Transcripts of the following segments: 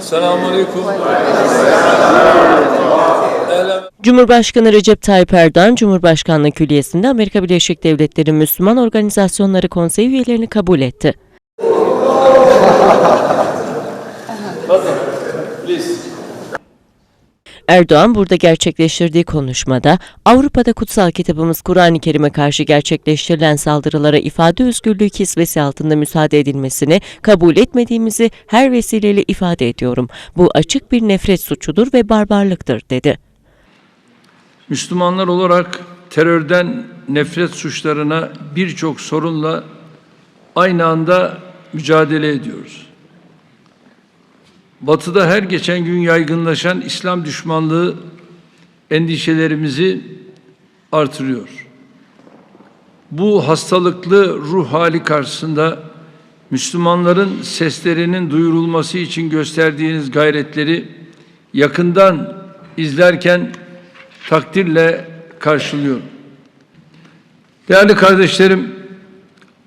Selamun Aleyküm. Cumhurbaşkanı Recep Tayyip Erdoğan, Cumhurbaşkanlığı Külliyesi'nde Amerika Birleşik Devletleri Müslüman Organizasyonları Konseyi üyelerini kabul etti. Please. Erdoğan burada gerçekleştirdiği konuşmada Avrupa'da kutsal kitabımız Kur'an-ı Kerim'e karşı gerçekleştirilen saldırılara ifade özgürlüğü kisvesi altında müsaade edilmesini kabul etmediğimizi her vesileyle ifade ediyorum. Bu açık bir nefret suçudur ve barbarlıktır dedi. Müslümanlar olarak terörden nefret suçlarına birçok sorunla aynı anda mücadele ediyoruz. Batı'da her geçen gün yaygınlaşan İslam düşmanlığı endişelerimizi artırıyor. Bu hastalıklı ruh hali karşısında Müslümanların seslerinin duyurulması için gösterdiğiniz gayretleri yakından izlerken takdirle karşılıyorum. Değerli kardeşlerim,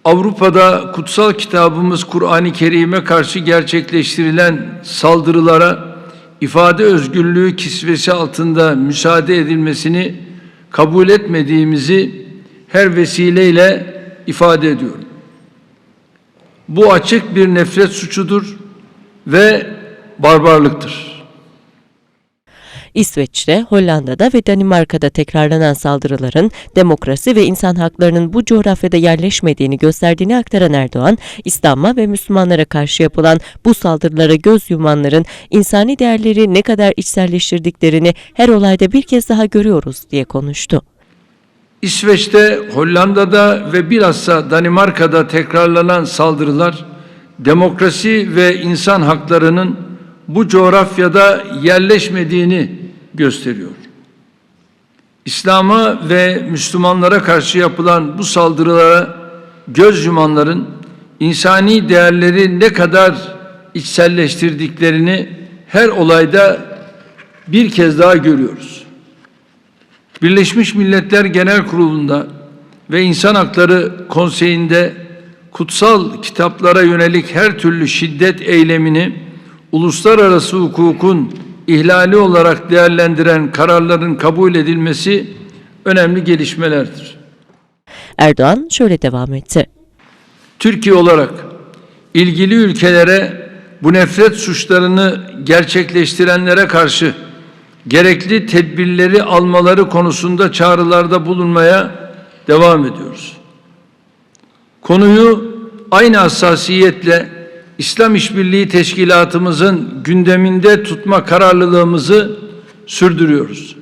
Avrupa'da kutsal kitabımız Kur'an-ı Kerim'e karşı gerçekleştirilen saldırılara ifade özgürlüğü kisvesi altında müsaade edilmesini kabul etmediğimizi her vesileyle ifade ediyorum. Bu açık bir nefret suçudur ve barbarlıktır. İsveç'te, Hollanda'da ve Danimarka'da tekrarlanan saldırıların demokrasi ve insan haklarının bu coğrafyada yerleşmediğini gösterdiğini aktaran Erdoğan, İslam'a ve Müslümanlara karşı yapılan bu saldırılara göz yumanların insani değerleri ne kadar içselleştirdiklerini her olayda bir kez daha görüyoruz diye konuştu. İsveç'te, Hollanda'da ve bilhassa Danimarka'da tekrarlanan saldırılar demokrasi ve insan haklarının bu coğrafyada yerleşmediğini gösteriyor. İslam'a ve Müslümanlara karşı yapılan bu saldırılara göz yumanların insani değerleri ne kadar içselleştirdiklerini her olayda bir kez daha görüyoruz. Birleşmiş Milletler Genel Kurulu'nda ve İnsan Hakları Konseyi'nde kutsal kitaplara yönelik her türlü şiddet eylemini uluslararası hukukun ihlali olarak değerlendiren kararların kabul edilmesi önemli gelişmelerdir. Erdoğan şöyle devam etti. Türkiye olarak ilgili ülkelere bu nefret suçlarını gerçekleştirenlere karşı gerekli tedbirleri almaları konusunda çağrılarda bulunmaya devam ediyoruz. Konuyu aynı hassasiyetle İslam İşbirliği Teşkilatımızın gündeminde tutma kararlılığımızı sürdürüyoruz.